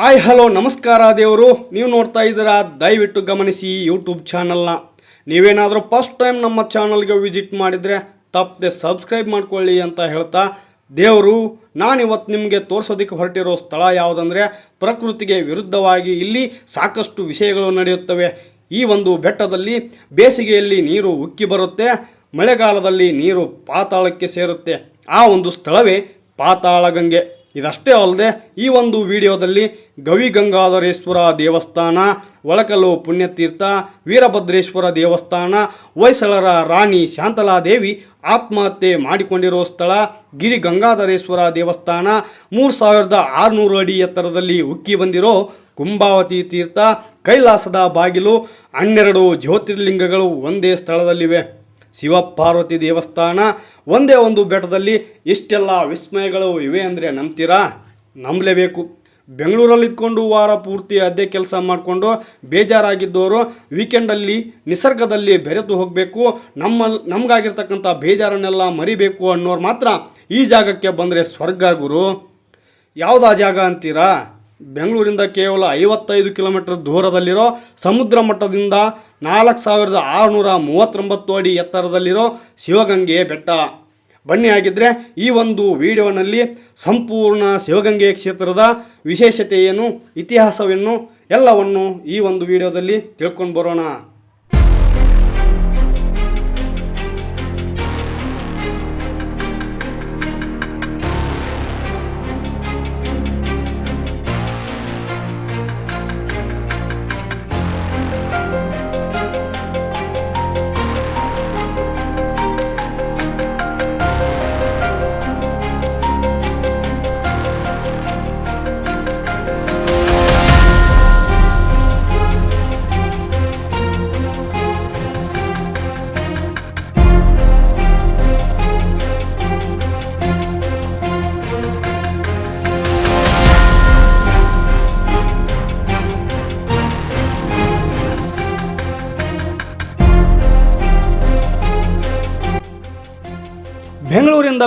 Hi hello, ನಮಸ್ಕಾರ ದೇವರು. ನೀವು ನೋಡ್ತಾ ಇದ್ದೀರಾ, ದಯವಿಟ್ಟು ಗಮನಿಸಿ ಯೂಟ್ಯೂಬ್ ಚಾನಲ್ನ. ನೀವೇನಾದರೂ ಫಸ್ಟ್ ಟೈಮ್ ನಮ್ಮ ಚಾನಲ್ಗೆ ವಿಸಿಟ್ ಮಾಡಿದರೆ ತಪ್ಪದೆ ಸಬ್ಸ್ಕ್ರೈಬ್ ಮಾಡ್ಕೊಳ್ಳಿ ಅಂತ ಹೇಳ್ತಾ, ದೇವರು, ನಾನಿವತ್ತು ನಿಮಗೆ ತೋರಿಸೋದಕ್ಕೆ ಹೊರಟಿರೋ ಸ್ಥಳ ಯಾವುದಂದರೆ, ಪ್ರಕೃತಿಗೆ ವಿರುದ್ಧವಾಗಿ ಇಲ್ಲಿ ಸಾಕಷ್ಟು ವಿಷಯಗಳು ನಡೆಯುತ್ತವೆ. ಈ ಒಂದು ಬೆಟ್ಟದಲ್ಲಿ ಬೇಸಿಗೆಯಲ್ಲಿ ನೀರು ಉಕ್ಕಿ ಬರುತ್ತೆ, ಮಳೆಗಾಲದಲ್ಲಿ ನೀರು ಪಾತಾಳಕ್ಕೆ ಸೇರುತ್ತೆ. ಆ ಒಂದು ಸ್ಥಳವೇ ಪಾತಾಳಗಂಗೆ. ಇದಷ್ಟೇ ಅಲ್ಲದೆ ಈ ಒಂದು ವಿಡಿಯೋದಲ್ಲಿ ಗವಿಗಂಗಾಧರೇಶ್ವರ ದೇವಸ್ಥಾನ, ಒಳಕಲ್ಲು ಪುಣ್ಯತೀರ್ಥ, ವೀರಭದ್ರೇಶ್ವರ ದೇವಸ್ಥಾನ, ಹೊಯ್ಸಳರ ರಾಣಿ ಶಾಂತಲಾದೇವಿ ಆತ್ಮಹತ್ಯೆ ಮಾಡಿಕೊಂಡಿರೋ ಸ್ಥಳ, ಗಿರಿ ಗಂಗಾಧರೇಶ್ವರ ದೇವಸ್ಥಾನ ಮೂರು ಸಾವಿರದ ಆರುನೂರು ಅಡಿ ಎತ್ತರದಲ್ಲಿ ಉಕ್ಕಿ ಬಂದಿರೋ ಕುಂಭಾವತಿ ತೀರ್ಥ, ಕೈಲಾಸದ ಬಾಗಿಲು, ಹನ್ನೆರಡು ಜ್ಯೋತಿರ್ಲಿಂಗಗಳು ಒಂದೇ ಸ್ಥಳದಲ್ಲಿವೆ. ಶಿವಪಾರ್ವತಿ ದೇವಸ್ಥಾನ, ಒಂದೇ ಒಂದು ಬೆಟ್ಟದಲ್ಲಿ ಇಷ್ಟೆಲ್ಲ ವಿಸ್ಮಯಗಳು ಇವೆ ಅಂದರೆ ನಂಬ್ತೀರಾ? ನಂಬಲೇಬೇಕು. ಬೆಂಗಳೂರಲ್ಲಿ ಇದ್ಕೊಂಡು ವಾರ ಪೂರ್ತಿ ಅದೇ ಕೆಲಸ ಮಾಡಿಕೊಂಡು ಬೇಜಾರಾಗಿದ್ದವರು ವೀಕೆಂಡಲ್ಲಿ, ನಿಸರ್ಗದಲ್ಲಿ ಬೆರೆತು ಹೋಗಬೇಕು. ನಮ್ಮ, ನಮಗಾಗಿರ್ತಕ್ಕಂಥ ಬೇಜಾರನ್ನೆಲ್ಲ ಮರಿಬೇಕು ಅನ್ನೋರು ಮಾತ್ರ ಈ ಜಾಗಕ್ಕೆ ಬಂದರೆ ಸ್ವರ್ಗ ಗುರು. ಯಾವುದಾ ಜಾಗ ಅಂತೀರಾ? ಬೆಂಗಳೂರಿಂದ ಕೇವಲ ಐವತ್ತೈದು ಕಿಲೋಮೀಟರ್ ದೂರದಲ್ಲಿರೋ ಸಮುದ್ರ ಮಟ್ಟದಿಂದ ನಾಲ್ಕು ಸಾವಿರದ ಆರುನೂರ ಮೂವತ್ತೊಂಬತ್ತು ಅಡಿ ಎತ್ತರದಲ್ಲಿರೋ ಶಿವಗಂಗೆ ಬೆಟ್ಟ. ಬನ್ನಿ ಆಗಿದ್ದರೆ ಈ ಒಂದು ವಿಡಿಯೋನಲ್ಲಿ ಸಂಪೂರ್ಣ ಶಿವಗಂಗೆ ಕ್ಷೇತ್ರದ ವಿಶೇಷತೆ ಏನು ಇತಿಹಾಸವೇನು ಎಲ್ಲವನ್ನು ಈ ಒಂದು ವಿಡಿಯೋದಲ್ಲಿ ತಿಳ್ಕೊಂಡು ಬರೋಣ.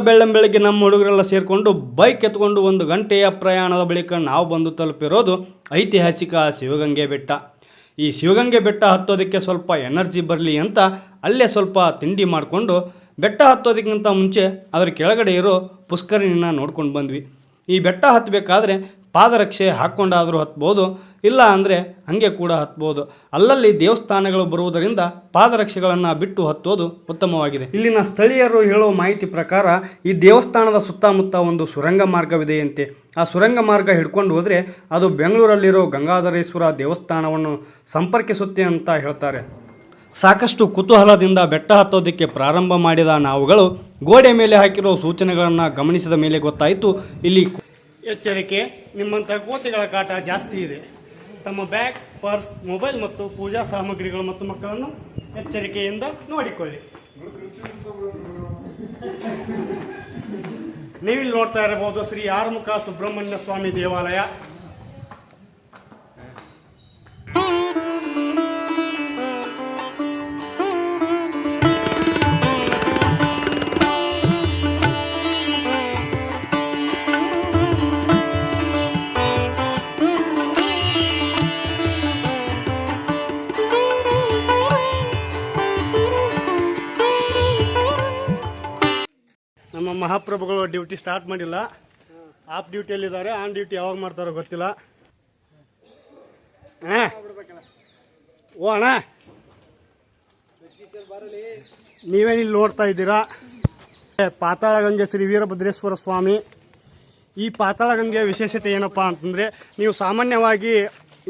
ಬೆಳ್ಳಂ ಬೆಳಗ್ಗೆ ನಮ್ಮ ಹುಡುಗರೆಲ್ಲ ಸೇರಿಕೊಂಡು ಬೈಕ್ ಎತ್ಕೊಂಡು ಒಂದು ಗಂಟೆಯ ಪ್ರಯಾಣದ ಬಳಿಕ ನಾವು ಬಂದು ತಲುಪಿರೋದು ಐತಿಹಾಸಿಕ ಶಿವಗಂಗೆ ಬೆಟ್ಟ. ಈ ಶಿವಗಂಗೆ ಬೆಟ್ಟ ಹತ್ತೋದಕ್ಕೆ ಸ್ವಲ್ಪ ಎನರ್ಜಿ ಬರಲಿ ಅಂತ ಅಲ್ಲೇ ಸ್ವಲ್ಪ ತಿಂಡಿ ಮಾಡಿಕೊಂಡು ಬೆಟ್ಟ ಹತ್ತೋದಕ್ಕಿಂತ ಮುಂಚೆ ಅದರ ಕೆಳಗಡೆ ಇರೋ ಪುಷ್ಕರಣಿನ ನೋಡ್ಕೊಂಡು ಬಂದ್ವಿ. ಈ ಬೆಟ್ಟ ಹತ್ತಬೇಕಾದ್ರೆ ಪಾದರಕ್ಷೆ ಹಾಕ್ಕೊಂಡಾದರೂ ಹತ್ಬೋದು ಇಲ್ಲ ಅಂದರೆ ಹಾಗೆ ಕೂಡ ಹತ್ಬೋದು. ಅಲ್ಲಲ್ಲಿ ದೇವಸ್ಥಾನಗಳು ಬರುವುದರಿಂದ ಪಾದರಕ್ಷೆಗಳನ್ನು ಬಿಟ್ಟು ಹತ್ತೋದು ಉತ್ತಮವಾಗಿದೆ. ಇಲ್ಲಿನ ಸ್ಥಳೀಯರು ಹೇಳೋ ಮಾಹಿತಿ ಪ್ರಕಾರ ಈ ದೇವಸ್ಥಾನದ ಸುತ್ತಮುತ್ತ ಒಂದು ಸುರಂಗ ಮಾರ್ಗವಿದೆಯಂತೆ. ಆ ಸುರಂಗ ಮಾರ್ಗ ಹಿಡ್ಕೊಂಡು ಹೋದರೆ ಅದು ಬೆಂಗಳೂರಲ್ಲಿರೋ ಗಂಗಾಧರೇಶ್ವರ ದೇವಸ್ಥಾನವನ್ನು ಸಂಪರ್ಕಿಸುತ್ತೆ ಅಂತ ಹೇಳ್ತಾರೆ. ಸಾಕಷ್ಟು ಕುತೂಹಲದಿಂದ ಬೆಟ್ಟ ಹತ್ತೋದಕ್ಕೆ ಪ್ರಾರಂಭ ಮಾಡಿದ ನಾವುಗಳು ಗೋಡೆ ಮೇಲೆ ಹಾಕಿರೋ ಸೂಚನೆಗಳನ್ನು ಗಮನಿಸಿದ ಮೇಲೆ ಗೊತ್ತಾಯಿತು. ಇಲ್ಲಿ ಎಚ್ಚರಿಕೆ ನಿಮ್ಮಂಥ ಕೋತಿಗಳ ಕಾಟ ಜಾಸ್ತಿ ಇದೆ. ತಮ್ಮ ಬ್ಯಾಗ್ ಪರ್ಸ್ ಮೊಬೈಲ್ ಮತ್ತು ಪೂಜಾ ಸಾಮಗ್ರಿಗಳು ಮತ್ತು ಮಕ್ಕಳನ್ನು ಎಚ್ಚರಿಕೆಯಿಂದ ನೋಡಿಕೊಳ್ಳಿ. ನೀವಿಲ್ಲಿ ನೋಡ್ತಾ ಇರಬಹುದು ಶ್ರೀ ಆರ್ಮುಖ ಸುಬ್ರಹ್ಮಣ್ಯ ಸ್ವಾಮಿ ದೇವಾಲಯ. ನಮ್ಮ ಮಹಾಪ್ರಭುಗಳು ಡ್ಯೂಟಿ ಸ್ಟಾರ್ಟ್ ಮಾಡಿಲ್ಲ ಆಫ್ ಡ್ಯೂಟಿಯಲ್ಲಿದ್ದಾರೆ ಆನ್ ಡ್ಯೂಟಿ ಯಾವಾಗ ಮಾಡ್ತಾರೋ ಗೊತ್ತಿಲ್ಲ. ಅಣ್ಣ. ಓ, ಅಣ್ಣ. ನೀವೇನಿಲ್ಲಿ ನೋಡ್ತಾ ಇದ್ದೀರಾ? ಪಾತಾಳಗಂಗೆ ಶ್ರೀ ವೀರಭದ್ರೇಶ್ವರ ಸ್ವಾಮಿ. ಈ ಪಾತಾಳ ಗಂಗೆಯ ವಿಶೇಷತೆ ಏನಪ್ಪ ಅಂತಂದರೆ, ನೀವು ಸಾಮಾನ್ಯವಾಗಿ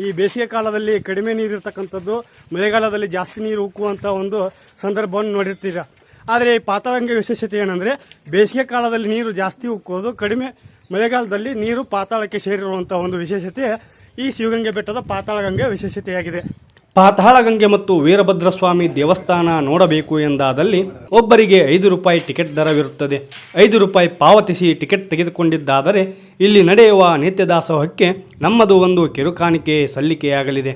ಈ ಬೇಸಿಗೆ ಕಾಲದಲ್ಲಿ ಕಡಿಮೆ ನೀರಿರ್ತಕ್ಕಂಥದ್ದು, ಮಳೆಗಾಲದಲ್ಲಿ ಜಾಸ್ತಿ ನೀರು ಉಕ್ಕುವಂಥ ಒಂದು ಸಂದರ್ಭವನ್ನು ನೋಡಿರ್ತೀರ? ಆದರೆ ಈ ಪಾತಾಳಂಗ ವಿಶೇಷತೆ ಏನಂದರೆ, ಬೇಸಿಗೆ ಕಾಲದಲ್ಲಿ ನೀರು ಜಾಸ್ತಿ ಉಕ್ಕೋದು, ಕಡಿಮೆ ಮಳೆಗಾಲದಲ್ಲಿ ನೀರು ಪಾತಾಳಕ್ಕೆ ಸೇರಿರುವಂಥ ಒಂದು ವಿಶೇಷತೆ ಈ ಶಿವಗಂಗೆ ಬೆಟ್ಟದ ಪಾತಾಳಗಂಗೆ ವಿಶೇಷತೆಯಾಗಿದೆ. ಪಾತಾಳಗಂಗೆ ಮತ್ತು ವೀರಭದ್ರಸ್ವಾಮಿ ದೇವಸ್ಥಾನ ನೋಡಬೇಕು ಎಂದಾದಲ್ಲಿ ಒಬ್ಬರಿಗೆ ಐದು ರೂಪಾಯಿ ಟಿಕೆಟ್ ದರವಿರುತ್ತದೆ. ಐದು ರೂಪಾಯಿ ಪಾವತಿಸಿ ಟಿಕೆಟ್ ತೆಗೆದುಕೊಂಡಿದ್ದಾದರೆ ಇಲ್ಲಿ ನಡೆಯುವ ನಿತ್ಯದಾಸೋಹಕ್ಕೆ ನಮ್ಮದು ಒಂದು ಕಿರುಕಾಣಿಕೆ ಸಲ್ಲಿಕೆಯಾಗಲಿದೆ.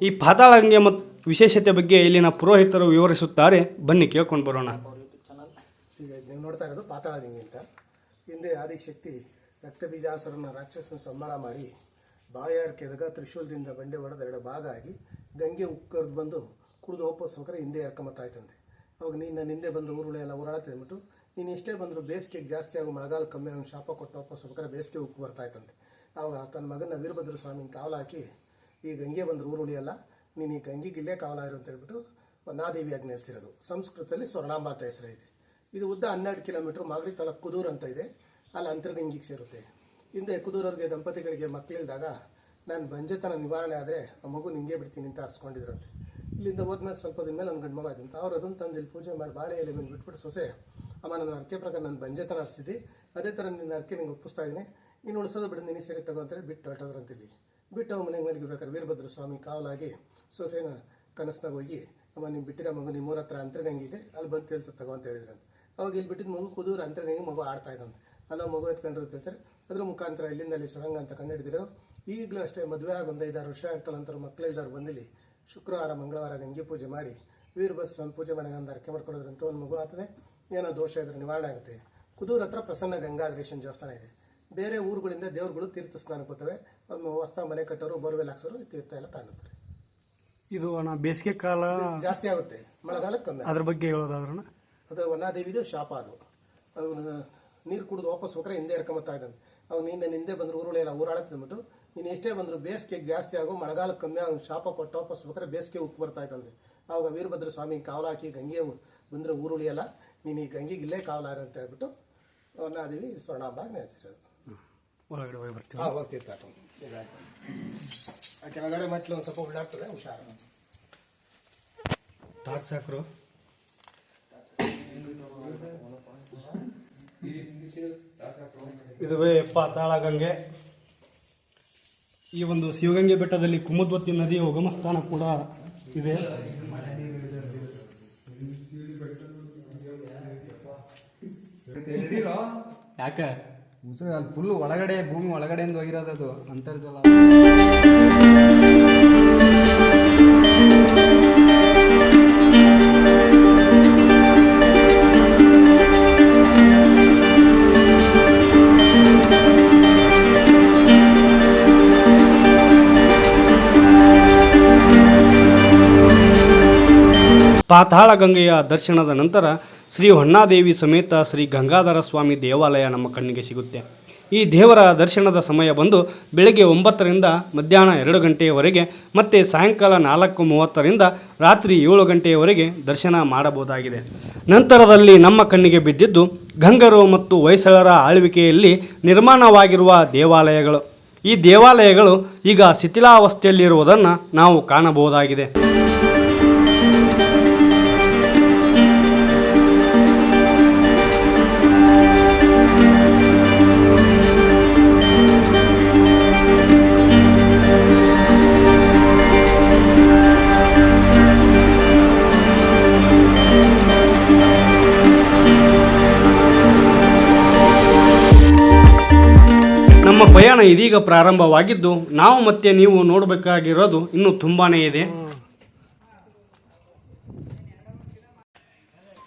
ಈ ಪಾತಾಳಗಂಗೆ ಮತ್ತು ವಿಶೇಷತೆ ಬಗ್ಗೆ ಇಲ್ಲಿನ ಪುರೋಹಿತರು ವಿವರಿಸುತ್ತಾರೆ. ಬನ್ನಿ, ಕೇಳ್ಕೊಂಡು ಬರೋಣ. ಈಗ ನೀವು ನೋಡ್ತಾ ಇರೋದು ಪಾತಾಳಗಂಗೆ ಅಂತ ಹಿಂದೆ ಆದಿಶಕ್ತಿ ರಕ್ತಬೀಜಾಸುರನ ರಾಕ್ಷಸನ ಸಂಹಾರ ಮಾಡಿ ಬಾಯಾರ್ ಕೆದಗ ತ್ರಿಶೂಲದಿಂದ ಬಂಡೆ ಹೊಡೆದ ಎರಡು ಭಾಗ ಆಗಿ ಗಂಗೆ ಉಕ್ಕರ್ದು ಬಂದು ಕುಡಿದು ಹೋಗ್ರೆ ಹಿಂದೆ ಎರ್ಕೊಂಬತ್ತಾಯ್ತಂತೆ ಅವಾಗ ನೀನು ನನ್ನ ಹಿಂದೆ ಬಂದು ಊರುಳೆ ಎಲ್ಲ ಊರಾಳತ್ತೆ ಅಂದ್ಬಿಟ್ಟು ನೀನು ಎಷ್ಟೇ ಬಂದರೂ ಬೇಸಿಗೆಗೆ ಜಾಸ್ತಿ ಆಗೋ ಮಳೆಗಾಲ ಕಮ್ಮಿ ಅವನು ಶಾಪ ಕೊಟ್ಟು ಹೋಗ್ರೆ ಬೇಸಿಗೆ ಉಕ್ಕು ಬರ್ತಾಯ್ತಂತೆ ಅವಾಗ ತನ್ನ ಮಗನ ವೀರಭದ್ರ ಸ್ವಾಮಿನ ಕಾವಲು ಹಾಕಿ ಈ ಗಂಗೆ ಬಂದರು ಊರುಳಿ ಉಳಿಯಲ್ಲ ನೀನು ಈ ಇಲ್ಲೇ ಕಾವಲ ಇರು ಅಂತ ಹೇಳ್ಬಿಟ್ಟು ನಾದೇವಿಯಾಗಿ ನೆಲೆಸಿರೋದು ಸಂಸ್ಕೃತದಲ್ಲಿ ಸ್ವರ್ಣಾಂಬ ಅಂತ ಇದೆ. ಉದ್ದ ಹನ್ನೆರಡು ಕಿಲೋಮೀಟರ್ ಮಾಗಡಿ ತಾಲೂಕು ಕುದೂರು ಅಂತ ಇದೆ. ಅಲ್ಲಿ ಅಂತರ್ಗಂಗಿಗೆ ಸೇರುತ್ತೆ. ಹಿಂದೆ ಕುದೂರವ್ರಿಗೆ ದಂಪತಿಗಳಿಗೆ ಮಕ್ಕಳಿಲ್ದಾಗ ನಾನು ಬಂಜೆತನ ನಿವಾರಣೆ ಆದರೆ ಆ ಮಗು ನಿಂಗೆ ಬಿಡ್ತೀನಿ ಅಂತ ಅರ್ಸ್ಕೊಂಡಿದ್ರಂತೆ. ಇಲ್ಲಿಂದ ಹೋದ್ಮೇಲೆ ಸ್ವಲ್ಪ ದಿನ ಮೇಲೆ ನನ್ನ ಗಂಡು ಮಗ ಆಯ್ತಂತ ಅವ್ರು ಅದನ್ನು ತಂದು ಇಲ್ಲಿ ಪೂಜೆ ಮಾಡಿ ಬಾಳೆ ಎಲೆ ಮೇಲೆ ಬಿಟ್ಬಿಟ್ಟು ಸೊಸೆ, ಅಮ್ಮ ನನ್ನ ಅರ್ಕೆ ಪ್ರಕಾರ ನಾನು ಬಂಜೆತನ ಅರ್ಸಿದ್ದೆ. ಅದೇ ಥರ ನಿನ್ನ ಅರ್ಕೆ ನಿಂಗೆ ಒಪ್ಪಿಸ್ತಾ ಇದ್ದೀನಿ. ಇನ್ನು ಉಳಿಸೋದು ಬಿಡು, ನೀನು ಸೇರಿ ತಗೋ ಅಂತೇಳಿ ಬಿಟ್ಟು ಹೊರಟದ್ರಂತಿಲ್ಲಿ ಬಿಟ್ಟು ಅವ್ರ ಮನೆಗೆ ಬೇಕಾದ್ರೆ ವೀರಭದ್ರ ಸ್ವಾಮಿ ಕಾವಲಾಗಿ ಸೊಸೆನ ಕನಸ್ನಾಗ ಹೋಗಿ, ಅಮ್ಮ ನೀವು ಬಿಟ್ಟಿರೋ ಮಗು ನಿಮ್ಮ ಊರ ಹತ್ರ ಅಂತರ್ಗಂಗೆ ಇದೆ, ಅಲ್ಲಿ ಬಂದು ತೇಳ್ತ ತಗೋ ಅಂತ ಹೇಳಿದ್ರಂತೆ. ಅವಾಗ ಇಲ್ಲಿ ಬಿಟ್ಟಿದ್ದು ಮಗು ಕುದೂರು ಅಂತರ್ಗಂಗೆ ಮಗು ಆಡ್ತಾ ಇದ್ದಂತೆ. ಅಲ್ಲ ಮಗು ಎತ್ಕೊಂಡು ಇರ್ತಿರ್ತಾರೆ ಅದ್ರ ಮುಖಾಂತರ ಇಲ್ಲಿಂದ ಅಲ್ಲಿ ಸುರಂಗ ಅಂತ ಕಂಡುಹಿಡಿದಿರೋ, ಈಗಲೂ ಅಷ್ಟೇ ಮದುವೆ ಆಗಿ ಒಂದು ಐದಾರು ವರ್ಷ ಇರ್ತಲ್ಲಂತರು ಮಕ್ಕಳು ಇದ್ದಾರೆ ಬಂದಿಲ್ಲಿ, ಶುಕ್ರವಾರ, ಮಂಗಳವಾರ ಗಂಗೆ ಪೂಜೆ ಮಾಡಿ ವೀರಭಸ್ ಒಂದು ಪೂಜೆ ಮಾಡಿ ಒಂದು ಅರ್ಕೆ ಮಾಡ್ಕೊಡೋದ್ರಂತ ಒಂದು ಮಗು ಆಗ್ತದೆ ಏನೋ ದೋಷ ಇದ್ರೆ ನಿವಾರಣೆ ಆಗುತ್ತೆ. ಕುದೂರ್ ಹತ್ರ ಪ್ರಸನ್ನ ಗಂಗಾಧರೇಶನ್ ದೇವಸ್ಥಾನ ಇದೆ. ಬೇರೆ ಊರುಗಳಿಂದ ದೇವ್ರುಗಳು ತೀರ್ಥ ಸ್ನಾನಕ್ಕೆ ಹೋಗ್ತವೆ. ಒಂದು ಹೊಸ ಮನೆ ಕಟ್ಟೋರು, ಬೋರ್ವೆಲ್ ಹಾಕ್ಸೋರು ತೀರ್ಥ ಎಲ್ಲ ತಾಂಡುತ್ತಾರೆ ಇದು ಅಣ್ಣ ಬೇಸಿಗೆ ಕಾಲ ಜಾಸ್ತಿ ಆಗುತ್ತೆ. ಮಳೆಗಾಲಕ್ಕೆ ಕಮ್ಮಿ ಅದ್ರ ಬಗ್ಗೆ ಹೇಳೋದಾದ್ರಣ ಅದು ವನ್ನಾದೇವಿದು ಶಾಪ ಅದು. ಅದು ನೀರು ಕುಡಿದು ವಾಪಸ್ ಹೋಗ್ರೆ ಹಿಂದೆ ಎರ್ಕೊಂಬತ್ತಾ ಇದ್ದಾನೆ. ಅವ್ನು ನಿನ್ನೆ ನಿಂದೆ ಹಿಂದೆ ಬಂದ್ರೆ ಊರುಳೆ ಎಲ್ಲ ಊರಾಳಕ್ಕೆ ಅಂದ್ಬಿಟ್ಟು ನೀನು ಎಷ್ಟೇ ಬಂದರೂ ಬೇಸಿಗೆಗೆ ಜಾಸ್ತಿ ಆಗೋ ಮಳೆಗಾಲಕ್ಕೆ ಕಮ್ಮಿ ಅವ್ನು ಶಾಪ ಕೊಟ್ಟು ವಾಪಸ್ ಹೋಗ್ರೆ ಬೇಸಿಗೆ ಉಕ್ಕು ಬರ್ತಾ ಇದ್ದಂತೆ ಆವಾಗ ವೀರಭದ್ರ ಸ್ವಾಮಿ ಕಾವಲು ಹಾಕಿ ಗಂಗೆ ಬಂದರೆ ಊರು ಉಳಿಯಲ್ಲ ನೀನು ಈ ಗಂಗೆಗೆ ಇಲ್ಲೇ ಕಾವಲಾರ ಅಂತ ಹೇಳ್ಬಿಟ್ಟು ವನಾದೇವಿ ಸ್ವರ್ಣಾಂಬ ನೆನೆಸಿರೋದು ಒಳಗಡೆ ಹೋಗಿ ಬರ್ತೀವಿ. ಹಾಂ ಹೋಗ್ತಿರ್ತಾರೆ. ಆ ಕೆಳಗಡೆ ಮೆಟ್ಲು ಒಂದು ಸ್ವಲ್ಪ ಉಳ್ಳಾಡ್ತದೆ ಹುಷಾರು. ಟಾರ್ಚ್ ಹಾಕರು. ಇದುವೇ ಪಾತಾಳ ಗಂಗೆ ಈ ಒಂದು ಶಿವಗಂಗೆ ಬೆಟ್ಟದಲ್ಲಿ ಕುಮದ್ವತಿ ನದಿಯ ಉಗಮ ಸ್ಥಾನ ಕೂಡ ಇದೆ. ಯಾಕೆ? ಉಸಿರು ಅಲ್ಲಿ ಫುಲ್ ಒಳಗಡೆ ಭೂಮಿ ಒಳಗಡೆಯಿಂದ ಅದು ಅಂತರ್ಜಲ. ಪಾತಾಳ ಗಂಗೆಯ ದರ್ಶನದ ನಂತರ ಶ್ರೀ ಹೊನ್ನಾದೇವಿ ಸಮೇತ ಶ್ರೀ ಗಂಗಾಧರ ಸ್ವಾಮಿ ದೇವಾಲಯ ನಮ್ಮ ಕಣ್ಣಿಗೆ ಸಿಗುತ್ತೆ. ಈ ದೇವರ ದರ್ಶನದ ಸಮಯ ಬಂದು ಬೆಳಗ್ಗೆ ಒಂಬತ್ತರಿಂದ ಮಧ್ಯಾಹ್ನ ಎರಡು ಗಂಟೆಯವರೆಗೆ ಮತ್ತು ಸಾಯಂಕಾಲ ನಾಲ್ಕು ಮೂವತ್ತರಿಂದ ರಾತ್ರಿ ಏಳು ಗಂಟೆಯವರೆಗೆ ದರ್ಶನ ಮಾಡಬಹುದಾಗಿದೆ. ನಂತರದಲ್ಲಿ ನಮ್ಮ ಕಣ್ಣಿಗೆ ಬಿದ್ದಿದ್ದು ಗಂಗರು ಮತ್ತು ಹೊಯ್ಸಳರ ಆಳ್ವಿಕೆಯಲ್ಲಿ ನಿರ್ಮಾಣವಾಗಿರುವ ದೇವಾಲಯಗಳು. ಈ ದೇವಾಲಯಗಳು ಈಗ ಶಿಥಿಲಾವಸ್ಥೆಯಲ್ಲಿರುವುದನ್ನು ನಾವು ಕಾಣಬಹುದಾಗಿದೆ. ನಮ್ಮ ಪಯಣ ಇದೀಗ ಪ್ರಾರಂಭವಾಗಿದ್ದು ನಾವು ಮತ್ತೆ ನೀವು ನೋಡಬೇಕಾಗಿರೋದು ಇನ್ನೂ ತುಂಬಾನೇ ಇದೆ.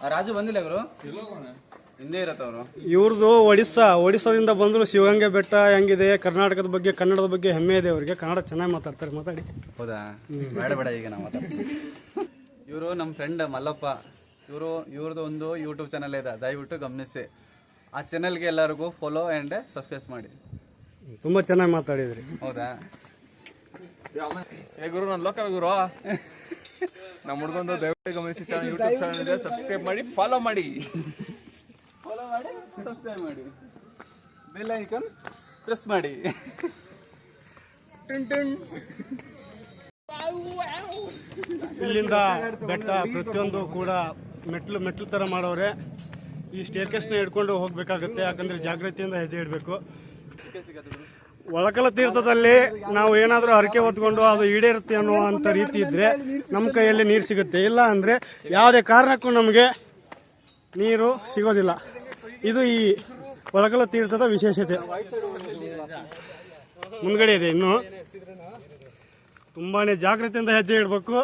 ಆ ರಾಜು ಬಂದಿಲ್ಲ ಗುರು? ಹಿಂದೆ ಇರತ್ತ ಅವರು. ಇವ್ರದ್ದು ಒಡಿಸ್ಸಾ. ಒಡಿಸ್ಸಾದಿಂದ ಬಂದರು ಶಿವಗಂಗೆ ಬೆಟ್ಟ ಹೆಂಗಿದೆ ಕರ್ನಾಟಕದ ಬಗ್ಗೆ ಕನ್ನಡದ ಬಗ್ಗೆ ಹೆಮ್ಮೆ ಇದೆ ಅವರಿಗೆ. ಕನ್ನಡ ಚೆನ್ನಾಗಿ ಮಾತಾಡ್ತಾರೆ ಮಾತಾಡಿ. ಹೌದಾ? ಬೇಡ ಬೇಡ ಈಗ ನಾವು ಇವರು ನಮ್ಮ ಫ್ರೆಂಡ್ ಮಲ್ಲಪ್ಪ. ಇವರು ಇವ್ರದ್ದು ಒಂದು ಯೂಟ್ಯೂಬ್ ಚಾನಲ್ ಇದೆ. ದಯವಿಟ್ಟು ಗಮನಿಸಿ. ಆ ಚಾನಲ್ಗೆ ಎಲ್ಲರಿಗೂ ಫಾಲೋ ಆ್ಯಂಡ್ ಸಬ್ಸ್ಕ್ರೈಬ್ ಮಾಡಿ. ತುಂಬ ಚೆನ್ನಾಗಿ ಮಾತಾಡಿದ್ರಿ. ಹೌದಾ? ಏ ಗುರು ನಾನು ಲೋಕಲ್ ಗುರು. ನಮ್ಮ ಹುಡ್ಗೊಂದು ದಯವಿಟ್ಟು ಗಮನಿಸಿ ಚಾನಲ್ ಯೂಟ್ಯೂಬ್ ಚಾನಲ್ ಇದೆ. ಸಬ್ಸ್ಕ್ರೈಬ್ ಮಾಡಿ ಫಾಲೋ ಮಾಡಿ. ಫಾಲೋ ಮಾಡಿ ಸಬ್ಸ್ಕ್ರೈಬ್ ಮಾಡಿ. ಬೆಲ್ ಐಕನ್ ಪ್ರೆಸ್ ಮಾಡಿ. ಇಲ್ಲಿಂದ ಬೆಟ್ಟ ಪ್ರತಿಯೊಂದು ಕೂಡ ಮೆಟ್ಲು ಮೆಟ್ಲು ಥರ ಮಾಡೋರೆ. ಈ ಸ್ಟೇರ್ಕೇಸ್ನ ಹಿಡ್ಕೊಂಡು ಹೋಗಬೇಕಾಗುತ್ತೆ ಯಾಕಂದರೆ ಜಾಗೃತಿಯಿಂದ ಹೆಜ್ಜೆ ಇಡಬೇಕು. ಒಳಕಲ ತೀರ್ಥದಲ್ಲಿ ನಾವು ಏನಾದರೂ ಹರಕೆ ಹೊತ್ಕೊಂಡು ಅದು ಈಡೇರುತ್ತೆ ಅನ್ನುವಂಥ ರೀತಿ ಇದ್ದರೆ ನಮ್ಮ ಕೈಯಲ್ಲಿ ನೀರು ಸಿಗುತ್ತೆ. ಇಲ್ಲ ಅಂದರೆ ಯಾವುದೇ ಕಾರಣಕ್ಕೂ ನಮಗೆ ನೀರು ಸಿಗೋದಿಲ್ಲ. ಇದು ಈ ಒಳಕಲ ತೀರ್ಥದ ವಿಶೇಷತೆ. ಮುಂದ್ಗಡೆ ಇದೆ ಇನ್ನು. ತುಂಬಾ ಜಾಗೃತಿಯಿಂದ ಹೆಜ್ಜೆ ಇಡಬೇಕು.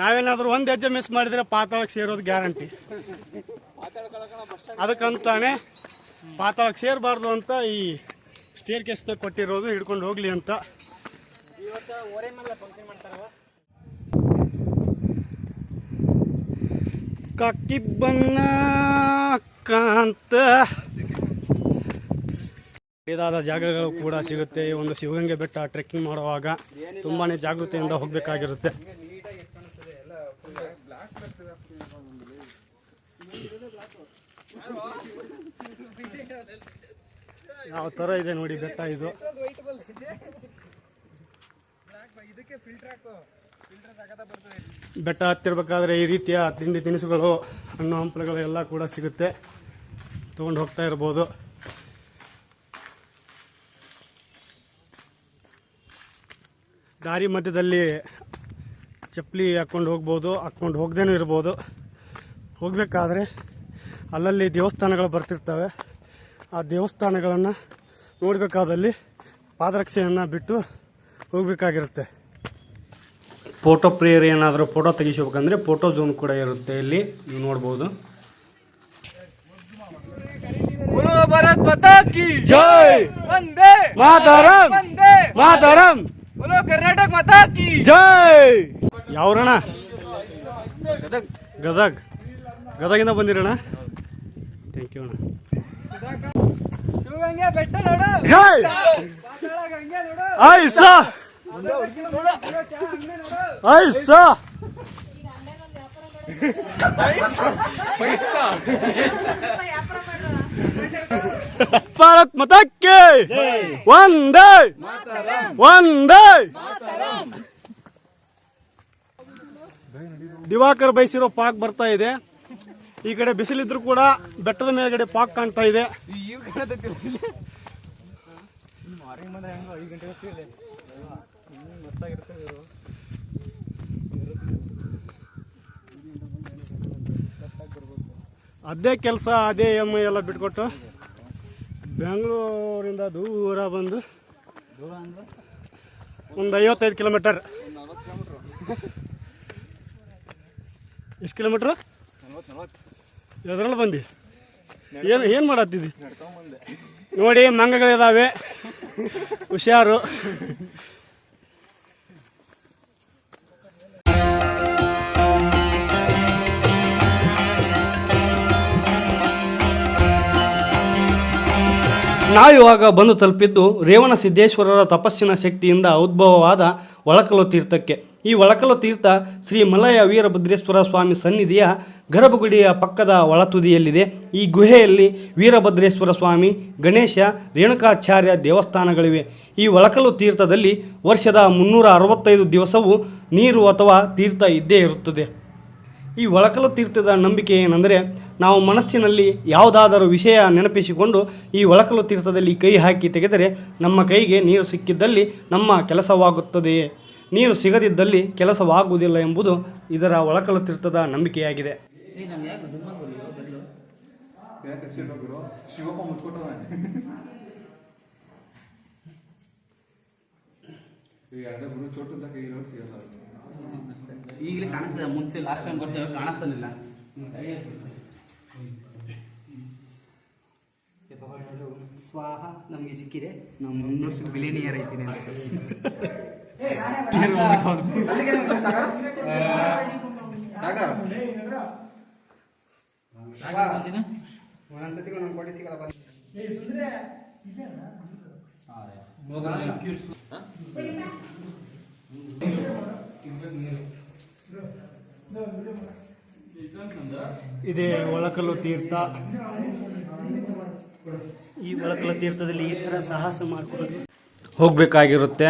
ನಾವೇನಾದರೂ ಒಂದು ಹೆಜ್ಜೆ ಮಿಸ್ ಮಾಡಿದರೆ ಪಾತಾಳಕ್ಕೆ ಸೇರೋದು ಗ್ಯಾರಂಟಿ ಅದಕ್ಕಂತಾನೆ ಪಾತಾಳಕ್ಕೆ ಸೇರಬಾರ್ದು ಅಂತ ಈ ಸ್ಟೇರ್ ಕೇಸ್ನ ಕೊಟ್ಟಿರೋದು ಹಿಡ್ಕೊಂಡು ಹೋಗ್ಲಿ ಅಂತ. ಕಕ್ಕಿ ಬಣ್ಣ ಕಾಂತ ಇದಾದ ಜಾಗಗಳು ಕೂಡ ಸಿಗುತ್ತೆ. ಈ ಒಂದು ಶಿವಗಂಗೆ ಬೆಟ್ಟ ಟ್ರೆಕ್ಕಿಂಗ್ ಮಾಡುವಾಗ ತುಂಬಾ ಜಾಗೃತಿಯಿಂದ ಹೋಗಬೇಕಾಗಿರುತ್ತೆ. ಯಾವ ಥರ ಇದೆ ನೋಡಿ ಬೆಟ್ಟ ಇದು. ಬೆಟ್ಟ ಹತ್ತಿರಬೇಕಾದ್ರೆ ಈ ರೀತಿಯ ತಿಂಡಿ ತಿನಿಸುಗಳು, ಹಣ್ಣು ಹಂಪಲುಗಳು ಎಲ್ಲ ಕೂಡ ಸಿಗುತ್ತೆ. ತೊಗೊಂಡು ಹೋಗ್ತಾ ಇರ್ಬೋದು. ದಾರಿ ಮಧ್ಯದಲ್ಲಿ ಚಪ್ಪಲಿ ಹಾಕ್ಕೊಂಡು ಹೋಗ್ಬೋದು, ಹಾಕ್ಕೊಂಡು ಹೋಗ್ದೇನೂ ಇರ್ಬೋದು. ಹೋಗಬೇಕಾದ್ರೆ ಅಲ್ಲಲ್ಲಿ ದೇವಸ್ಥಾನಗಳು ಬರ್ತಿರ್ತವೆ. ಆ ದೇವಸ್ಥಾನಗಳನ್ನು ನೋಡಬೇಕಾದಲ್ಲಿ ಪಾದರಕ್ಷೆಯನ್ನು ಬಿಟ್ಟು ಹೋಗಬೇಕಾಗಿರುತ್ತೆ. ಫೋಟೋ ಪ್ರೇಯರ್ ಏನಾದರೂ ಫೋಟೋ ತೆಗಿಸಬೇಕಂದ್ರೆ ಫೋಟೋ ಝೋನ್ ಕೂಡ ಇರುತ್ತೆ ಇಲ್ಲಿ. ನೀವು ನೋಡ್ಬೋದು. ಭಾರತ್ ಜೈ ಬೋಲೋ ಜೈ ಯಾವ್ರಣ ಗದಗ್. ಗದಗ. ಗದಗಿಂದ ಬಂದಿರಣ್ಣ? ಥ್ಯಾಂಕ್ ಯು ಅಣ್ಣ. ಐಸ ಭಾರತ್ ಮತಕ್ಕೆ! ಒಂದೇ! ಒಂದೇ! ದಿವಾಕರ್ ಬಯಸಿರೋ ಪಾಕ್ ಬರ್ತಾ ಇದೆ. ಈ ಕಡೆ ಬಿಸಿಲಿದ್ರು ಕೂಡ ಬೆಟ್ಟದ ಮೇಲ್ಗಡೆ ಪಾಕ್ ಕಾಣ್ತಾ ಇದೆ. ಅದೇ ಕೆಲಸ ಅದೇ ಎಮ್ಮೆ ಎಲ್ಲ ಬಿಟ್ಕೊಟ್ಟು ಬೆಂಗಳೂರಿಂದ ದೂರ ಬಂದು ಒಂದು ಐವತ್ತೈದು ಕಿಲೋಮೀಟರ್. ಎಷ್ಟು ಕಿಲೋಮೀಟ್ರ್? ಎದ್ರಲ್ಲಿ ಬಂದಿ? ಏನು ಏನು ಮಾಡತ್ತಿದ್ದಿ ನೋಡಿ ಮಂಗಗಳಿದ್ದಾವೆ ಹುಷಾರು. ನಾವಿವಾಗ ಬಂದು ತಲುಪಿದ್ದು ರೇವಣ ಸಿದ್ದೇಶ್ವರರ ತಪಸ್ಸಿನ ಶಕ್ತಿಯಿಂದ ಉದ್ಭವವಾದ ಒಳಕಲು ತೀರ್ಥಕ್ಕೆ. ಈ ಒಳಕಲು ತೀರ್ಥ ಶ್ರೀ ಮಲಯ ವೀರಭದ್ರೇಶ್ವರ ಸ್ವಾಮಿ ಸನ್ನಿಧಿಯ ಗರ್ಭಗುಡಿಯ ಪಕ್ಕದ ಒಳತುದಿಯಲ್ಲಿದೆ. ಈ ಗುಹೆಯಲ್ಲಿ ವೀರಭದ್ರೇಶ್ವರ ಸ್ವಾಮಿ, ಗಣೇಶ, ರೇಣುಕಾಚಾರ್ಯ ದೇವಸ್ಥಾನಗಳಿವೆ. ಈ ಒಳಕಲು ತೀರ್ಥದಲ್ಲಿ ವರ್ಷದ ಮುನ್ನೂರ ಅರವತ್ತೈದು ದಿವಸವೂ ನೀರು ಅಥವಾ ತೀರ್ಥ ಇದ್ದೇ ಇರುತ್ತದೆ. ಈ ಒಳಕಲು ತೀರ್ಥದ ನಂಬಿಕೆ ಏನೆಂದರೆ, ನಾವು ಮನಸ್ಸಿನಲ್ಲಿ ಯಾವುದಾದರೂ ವಿಷಯ ನೆನಪಿಸಿಕೊಂಡು ಈ ಒಳಕಲು ತೀರ್ಥದಲ್ಲಿ ಕೈ ಹಾಕಿ ತೆಗೆದರೆ ನಮ್ಮ ಕೈಗೆ ನೀರು ಸಿಕ್ಕಿದ್ದಲ್ಲಿ ನಮ್ಮ ಕೆಲಸವಾಗುತ್ತದೆಯೇ? ನೀರು ಸಿಗದಿದ್ದಲ್ಲಿ ಕೆಲಸವಾಗುವುದಿಲ್ಲ ಎಂಬುದು ಇದರ ಒಳಕಲು ತೀರ್ಥದ ನಂಬಿಕೆಯಾಗಿದೆ. ಈಗಲೇ ಮುಂಚೆ ಲಾಸ್ಟ್ ಟೈಮ್ ಸ್ವಾಹ ನಮಗೆ ಸಿಕ್ಕಿದೆ. ನಾವು ವರ್ಷಕ್ಕೆ ಬಿಲಿಯನಿಯರ್ ಐತೀನಿ ಇದೇ ಒಳಕಲ್ಲು ತೀರ್ಥ. ಈ ಒಳಕಲ್ಲು ತೀರ್ಥದಲ್ಲಿ ಈ ಥರ ಸಾಹಸ ಮಾಡ್ಕೊಂಡು ಹೋಗಬೇಕಾಗಿರುತ್ತೆ.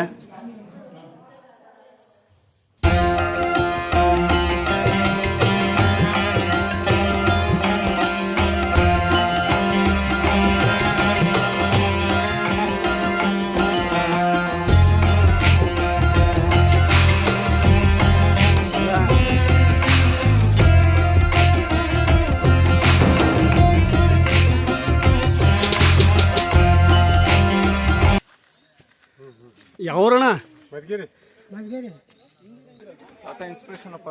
ಆತ ಇನ್ಸ್ಪಿರೇಷನ್ ಅಪ್ಪ.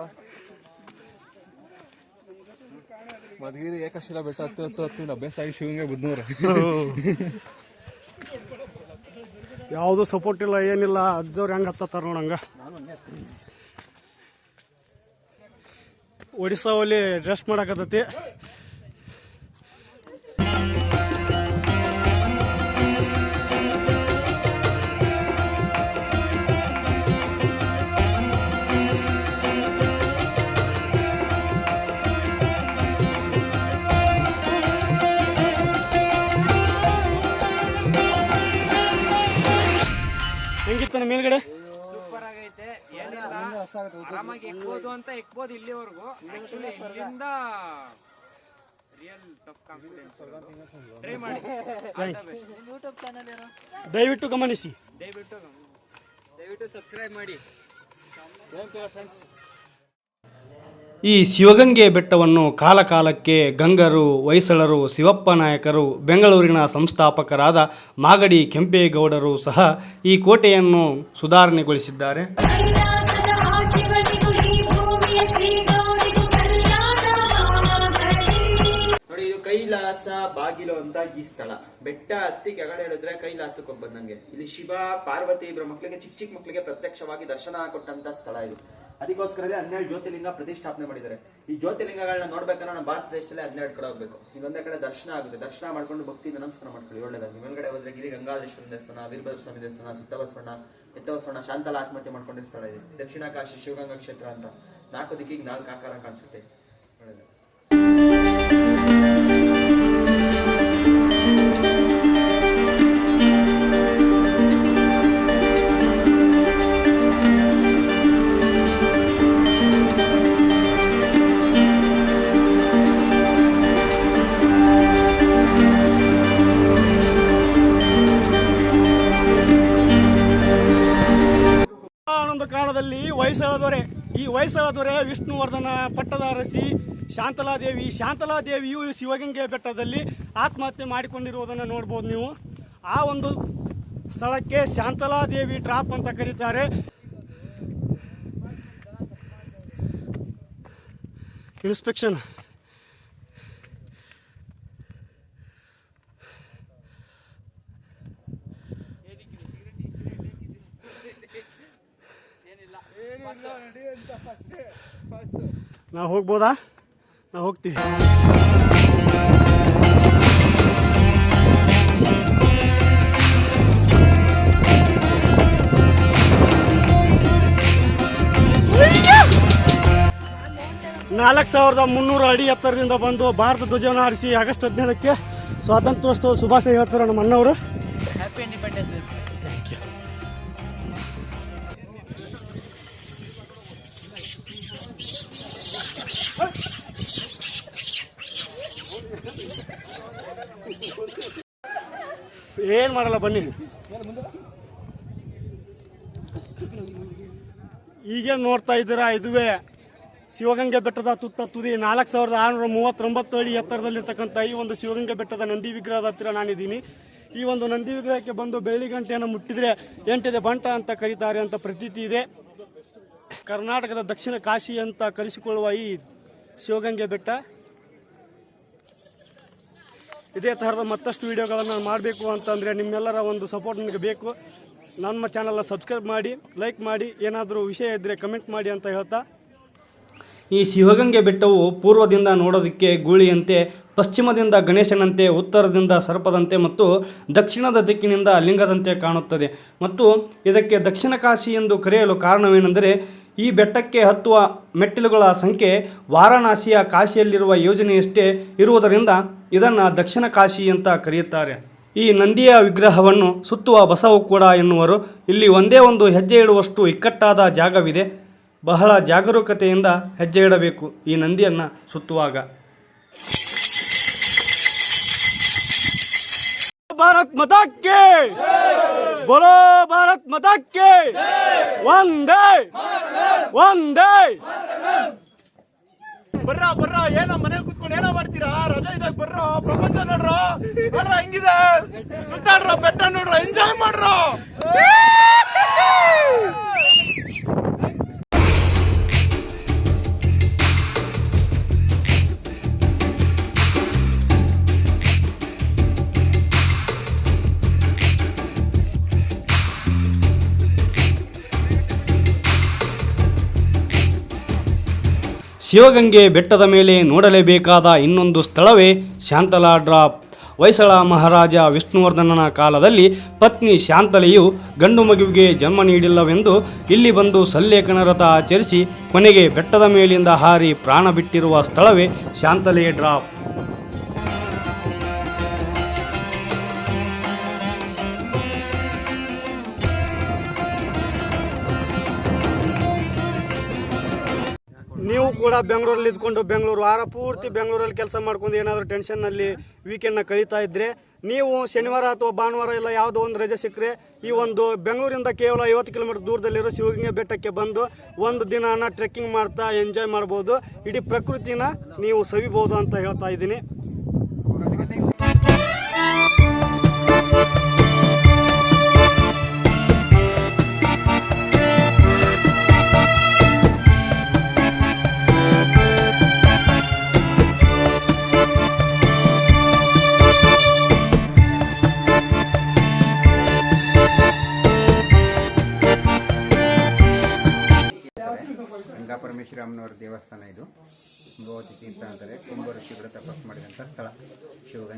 ಮಧುಗಿರಿ ಏಕಶಿಲಾ ಬೆಟ್ಟ ಹತ್ತು ಹತ್ತು ಹತ್ತು ಅಭ್ಯಾಸ ಆಗಿ ಶಿವಂಗೆ ಬುದ್ನೂರ ಯಾವುದು ಸಪೋರ್ಟ್ ಇಲ್ಲ ಏನಿಲ್ಲ ಅಜ್ಜವ್ರು ಹೆಂಗೆ ಹತ್ತಾರ ನೋಡಂಗ ಒಡಿಸಾವಲ್ಲಿ ಒಲಿ ರೆಸ್ಟ್ ಮಾಡಕತ್ತೈತಿ. ಹೆಂಗಿತ್ತಾನ ಮೇಲ್ಗಡೆ. ಸೂಪರ್ ಆಗೈತೆ. ಏನಿಲ್ಲ ಆರಾಮಾಗಿ ಎಕ್ಬೋದು ಅಂತ ಎಕ್ಬೋದು ಇಲ್ಲಿವರೆಗೂ. ಆಕ್ಚುಲಿ ಇಲ್ಲಿಂದ ರಿಯಲ್ ಟಫ್ ಕಾನ್ಫಿಡೆನ್ಸ್ ಟ್ರೈ ಮಾಡಿ. ಯೂಟ್ಯೂಬ್ ಚಾನಲ್ ಏನೋ ದಯವಿಟ್ಟು ಗಮನಿಸಿ. ದಯವಿಟ್ಟು ದಯವಿಟ್ಟು ಸಬ್ಸ್ಕ್ರೈಬ್ ಮಾಡಿ. ಫ್ರೆಂಡ್ಸ್ ಈ ಶಿವಗಂಗೆ ಬೆಟ್ಟವನ್ನು ಕಾಲಕಾಲಕ್ಕೆ ಗಂಗರು, ಹೊಯ್ಸಳರು, ಶಿವಪ್ಪ ನಾಯಕರು, ಬೆಂಗಳೂರಿನ ಸಂಸ್ಥಾಪಕರಾದ ಮಾಗಡಿ ಕೆಂಪೇಗೌಡರು ಸಹ ಈ ಕೋಟೆಯನ್ನು ಸುಧಾರಣೆಗೊಳಿಸಿದ್ದಾರೆ. ಕೈಲಾಸ ಬಾಗಿಲು ಅಂತ ಈ ಸ್ಥಳ. ಬೆಟ್ಟ ಹತ್ತಿ ಕೆಳಗಡೆ ಹೇಳಿದ್ರೆ ಕೈಲಾಸಕ್ಕೆ ಹೋಗಿ ನಂಗೆ. ಇಲ್ಲಿ ಶಿವ, ಪಾರ್ವತಿ ಇಬ್ಬರ ಮಕ್ಕಳಿಗೆ, ಚಿಕ್ಕ ಚಿಕ್ಕ ಮಕ್ಕಳಿಗೆ ಪ್ರತ್ಯಕ್ಷವಾಗಿ ದರ್ಶನ ಕೊಟ್ಟಂತ ಸ್ಥಳ ಇದು. ಅದಕ್ಕೋಸ್ಕರ ಹನ್ನೆರಡು ಜ್ಯೋತಿರ್ಲಿಂಗ ಪ್ರತಿಷ್ಠಾಪನೆ ಮಾಡಿದ್ದಾರೆ. ಈ ಜ್ಯೋತಿರ್ಲಿಂಗಗಳನ್ನ ನೋಡ್ಬೇಕಂದ್ರೆ ನಮ್ಮ ಭಾರತ ದೇಶದಲ್ಲಿ ಹನ್ನೆರಡು ಕಡೆ ಹೋಗ್ಬೇಕು. ಇನ್ನೊಂದೇ ಕಡೆ ದರ್ಶನ ಆಗುತ್ತೆ. ದರ್ಶನ ಮಾಡ್ಕೊಂಡು ಭಕ್ತಿಯಿಂದ ನಮಸ್ಕಾರ ಮಾಡ್ಕೊಳ್ಳಿ. ಒಳ್ಳೇದಾಗಿ ಮೇಲ್ಗಡೆ ಹೋದ್ರೆ ಗಿರಿ ಗಂಗಾಧರೇಶ್ವರ ದೇವಸ್ಥಾನ, ವೀರಭದ್ರ ಸ್ವಾಮಿ ದೇವಸ್ಥಾನ, ಸುತ್ತಬಸವಣ್ಣ, ಎತ್ತಬಸವಣ್ಣ, ಶಾಂತಲ ಆತ್ಮಹತ್ಯೆ ಮಾಡ್ಕೊಂಡಿರೋ ಸ್ಥಳ ಇದೆ. ದಕ್ಷಿಣ ಕಾಶಿ ಶಿವಗಂಗಾ ಕ್ಷೇತ್ರ ಅಂತ ನಾಲ್ಕು ದಿಕ್ಕಿಗೆ ನಾಲ್ಕು ಆಕಾರ ಕಾಣಿಸುತ್ತೆ. ದೊರೆ ವಿಷ್ಣುವರ್ಧನ ಪಟ್ಟದ ಅರಸಿ ಶಾಂತಲಾದೇವಿ, ಶಾಂತಲಾದೇವಿಯು ಶಿವಗಂಗೆ ಬೆಟ್ಟದಲ್ಲಿ ಆತ್ಮಹತ್ಯೆ ಮಾಡಿಕೊಂಡಿರುವುದನ್ನು ನೋಡ್ಬೋದು ನೀವು. ಆ ಒಂದು ಸ್ಥಳಕ್ಕೆ ಶಾಂತಲಾದೇವಿ ಡ್ರಾಪ್ ಅಂತ ಕರೀತಾರೆ. ಇನ್ಸ್ಪೆಕ್ಷನ್. ನಾವು ಹೋಗ್ಬೋದಾ? ನಾವು ಹೋಗ್ತೀವಿ ನಾಲ್ಕು ಸಾವಿರದ ಮುನ್ನೂರು ಅಡಿ ಎತ್ತರದಿಂದ ಬಂದು ಭಾರತ ಧ್ವಜವನ್ನು ಆರಿಸಿ ಆಗಸ್ಟ್ ಹದಿನೈದಕ್ಕೆ ಸ್ವಾತಂತ್ರ್ಯೋತ್ಸವ ಶುಭಾಶಯ ಹೇಳ್ತಾರೆ ನಮ್ಮ ಅಣ್ಣವರು. ಹ್ಯಾಪಿ ಇಂಡಿಪೆಂಡೆನ್ಸ್ ಡೇ ಏನು ಮಾಡಲ್ಲ ಬನ್ನಿ. ಈಗೇನು ನೋಡ್ತಾ ಇದ್ದೀರಾ? ಇದುವೇ ಶಿವಗಂಗೆ ಬೆಟ್ಟದ ತುತ್ತ ತುದಿ ನಾಲ್ಕು ಸಾವಿರದ ಆರುನೂರ ಮೂವತ್ತೊಂಬತ್ತು ಅಡಿ ಎತ್ತರದಲ್ಲಿರ್ತಕ್ಕಂಥ ಈ ಒಂದು ಶಿವಗಂಗೆ ಬೆಟ್ಟದ ನಂದಿ ವಿಗ್ರಹದ ಹತ್ತಿರ ನಾನಿದ್ದೀನಿ. ಈ ಒಂದು ನಂದಿ ವಿಗ್ರಹಕ್ಕೆ ಬಂದು ಬೆಳ್ಳಿ ಗಂಟೆಯನ್ನು ಮುಟ್ಟಿದ್ರೆ ಎಂಟಿದೆ ಬಂಟ ಅಂತ ಕರೀತಾರೆ ಅಂತ ಪ್ರತೀತಿ ಇದೆ. ಕರ್ನಾಟಕದ ದಕ್ಷಿಣ ಕಾಶಿ ಅಂತ ಕರೆಸಿಕೊಳ್ಳುವ ಈ ಶಿವಗಂಗೆ ಬೆಟ್ಟ ಇದೇ ತರಹದ ಮತ್ತಷ್ಟು ವಿಡಿಯೋಗಳನ್ನು ಮಾಡಬೇಕು ಅಂತಂದರೆ ನಿಮ್ಮೆಲ್ಲರ ಒಂದು ಸಪೋರ್ಟ್ ನನಗೆ ಬೇಕು. ನಮ್ಮ ಚಾನಲ್ನ ಸಬ್ಸ್ಕ್ರೈಬ್ ಮಾಡಿ ಲೈಕ್ ಮಾಡಿ, ಏನಾದರೂ ವಿಷಯ ಇದ್ದರೆ ಕಮೆಂಟ್ ಮಾಡಿ ಅಂತ ಹೇಳ್ತಾ. ಈ ಶಿವಗಂಗೆ ಬೆಟ್ಟವು ಪೂರ್ವದಿಂದ ನೋಡೋದಕ್ಕೆ ಗೂಳಿಯಂತೆ, ಪಶ್ಚಿಮದಿಂದ ಗಣೇಶನಂತೆ, ಉತ್ತರದಿಂದ ಸರ್ಪದಂತೆ ಮತ್ತು ದಕ್ಷಿಣದ ದಿಕ್ಕಿನಿಂದ ಲಿಂಗದಂತೆ ಕಾಣುತ್ತದೆ. ಮತ್ತು ಇದಕ್ಕೆ ದಕ್ಷಿಣ ಕಾಶಿ ಎಂದು ಕರೆಯಲು ಕಾರಣವೇನೆಂದರೆ ಈ ಬೆಟ್ಟಕ್ಕೆ ಹತ್ತುವ ಮೆಟ್ಟಿಲುಗಳ ಸಂಖ್ಯೆ ವಾರಣಾಸಿಯ ಕಾಶಿಯಲ್ಲಿರುವ ಯೋಜನೆಯಷ್ಟೇ ಇರುವುದರಿಂದ ಇದನ್ನು ದಕ್ಷಿಣ ಕಾಶಿ ಅಂತ ಕರೆಯುತ್ತಾರೆ. ಈ ನಂದಿಯ ವಿಗ್ರಹವನ್ನು ಸುತ್ತುವ ಬಸವು ಕೂಡ ಎನ್ನುವರು. ಇಲ್ಲಿ ಒಂದೇ ಒಂದು ಹೆಜ್ಜೆ ಇಡುವಷ್ಟು ಇಕ್ಕಟ್ಟಾದ ಜಾಗವಿದೆ. ಬಹಳ ಜಾಗರೂಕತೆಯಿಂದ ಹೆಜ್ಜೆ ಇಡಬೇಕು ಈ ನಂದಿಯನ್ನು ಸುತ್ತುವಾಗ. ಭಾರತ್ ಮತಕ್ಕೆ. ಬೋಲೋ ಭಾರತ್ ಮತಕ್ಕೆ. ಒಂದೇ. ಒಂದೇ. ಬರ್ರ ಬರ್ರ ಏನೋ ಮನೇಲಿ ಕುತ್ಕೊಂಡು ಏನೋ ಮಾಡ್ತೀರಾ? ರಜಾ ಇದಾಗ ಬರ್ರ ಪ್ರಪಂಚ ನೋಡ್ರ. ಬರ್ರ ಹಿಂಗಿದೆ? ಸುತ್ತಾಡ್ರ ಬೆಟ್ಟ ನೋಡ್ರ ಎಂಜಾಯ್ ಮಾಡ್ರ. ಶಿವಗಂಗೆ ಬೆಟ್ಟದ ಮೇಲೆ ನೋಡಲೇಬೇಕಾದ ಇನ್ನೊಂದು ಸ್ಥಳವೇ ಶಾಂತಲಾ ಡ್ರಾಪ್ ಹೊಯ್ಸಳ ಮಹಾರಾಜ ವಿಷ್ಣುವರ್ಧನನ ಕಾಲದಲ್ಲಿ ಪತ್ನಿ ಶಾಂತಲೆಯು ಗಂಡು ಮಗುವಿಗೆ ಜನ್ಮ ನೀಡಿಲ್ಲವೆಂದು ಇಲ್ಲಿ ಬಂದು ಸಲ್ಲೇಖನ ರಥ ಆಚರಿಸಿ ಕೊನೆಗೆ ಬೆಟ್ಟದ ಮೇಲಿಂದ ಹಾರಿ ಪ್ರಾಣ ಬಿಟ್ಟಿರುವ ಸ್ಥಳವೇ ಶಾಂತಲೆ ಡ್ರಾಪ್ ಕೂಡ ಬೆಂಗಳೂರಲ್ಲಿ ಇದ್ಕೊಂಡು ಬೆಂಗಳೂರು ವಾರ ಪೂರ್ತಿ ಬೆಂಗಳೂರಲ್ಲಿ ಕೆಲಸ ಮಾಡ್ಕೊಂಡು ಏನಾದರೂ ಟೆನ್ಷನ್ನಲ್ಲಿ ವೀಕೆಂಡ್ನ ಕಳೀತಾ ಇದ್ದರೆ ನೀವು ಶನಿವಾರ ಅಥವಾ ಭಾನುವಾರ ಇಲ್ಲ ಯಾವುದೋ ಒಂದು ರಜೆ ಸಿಕ್ಕರೆ ಈ ಒಂದು ಬೆಂಗಳೂರಿಂದ ಕೇವಲ ಐವತ್ತು ಕಿಲೋಮೀಟರ್ ದೂರದಲ್ಲಿರೋ ಶಿವಗಂಗೆ ಬೆಟ್ಟಕ್ಕೆ ಬಂದು ಒಂದು ದಿನನ ಟ್ರೆಕ್ಕಿಂಗ್ ಮಾಡ್ತಾ ಎಂಜಾಯ್ ಮಾಡ್ಬೋದು. ಇಡೀ ಪ್ರಕೃತಿನ ನೀವು ಸವಿಬೋದು ಅಂತ ಹೇಳ್ತಾ ಇದ್ದೀನಿ.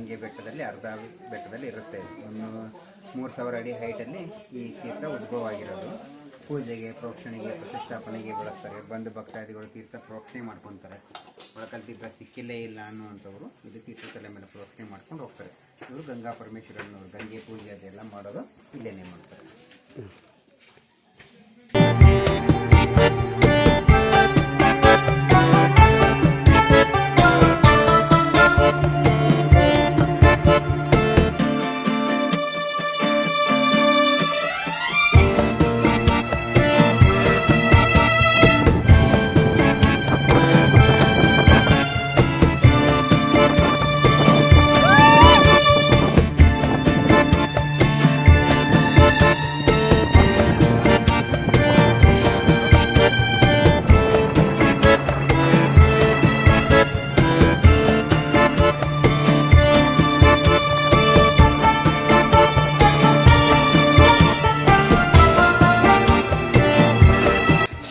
ಶಿವಗಂಗೆ ಬೆಟ್ಟದಲ್ಲಿ, ಅರ್ಧ ಬೆಟ್ಟದಲ್ಲಿ ಇರುತ್ತೆ. ಒಂದು ಮೂರು ಸಾವಿರ ಅಡಿ ಹೈಟಲ್ಲಿ ಈ ತೀರ್ಥ ಉದ್ಭವ ಆಗಿರೋದು ಪೂಜೆಗೆ, ಪ್ರೋಕ್ಷಣೆಗೆ, ಪ್ರತಿಷ್ಠಾಪನೆಗೆ ಬಳಸ್ತಾರೆ. ಬಂದು ಭಕ್ತಾದಿಗಳು ತೀರ್ಥ ಪ್ರೋಕ್ಷಣೆ ಮಾಡ್ಕೊತಾರೆ. ಒಳಕಲ್ ತೀರ್ಥ ಸಿಕ್ಕಿಲ್ಲೇ ಇಲ್ಲ ಅನ್ನುವಂಥವ್ರು ಇದು ತೀರ್ಥ ತಲೆ ಮೇಲೆ ಪ್ರೋಕ್ಷಣೆ ಮಾಡ್ಕೊಂಡು ಹೋಗ್ತಾರೆ. ಇವರು ಗಂಗಾ ಪರಮೇಶ್ವರನವರು ಗಂಗೆ ಪೂಜೆ ಅದೆಲ್ಲ ಮಾಡೋದು ಇಲ್ಲೇನೇ ಮಾಡ್ತಾರೆ.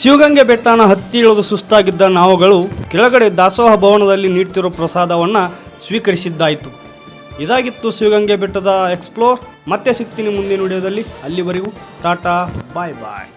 ಶಿವಗಂಗೆ ಬೆಟ್ಟನ ಹತ್ತಿ ಇಳಿದು ಸುಸ್ತಾಗಿದ್ದ ನಾವುಗಳು ಕೆಳಗಡೆ ದಾಸೋಹ ಭವನದಲ್ಲಿ ನೀಡ್ತಿರೋ ಪ್ರಸಾದವನ್ನು ಸ್ವೀಕರಿಸಿದ್ದಾಯಿತು. ಇದಾಗಿತ್ತು ಶಿವಗಂಗೆ ಬೆಟ್ಟದ ಎಕ್ಸ್ಪ್ಲೋರ್ ಮತ್ತೆ ಸಿಗ್ತೀನಿ ಮುಂದಿನ ವಿಡಿಯೋದಲ್ಲಿ. ಅಲ್ಲಿವರೆಗೂ ಟಾಟಾ, ಬಾಯ್ ಬಾಯ್.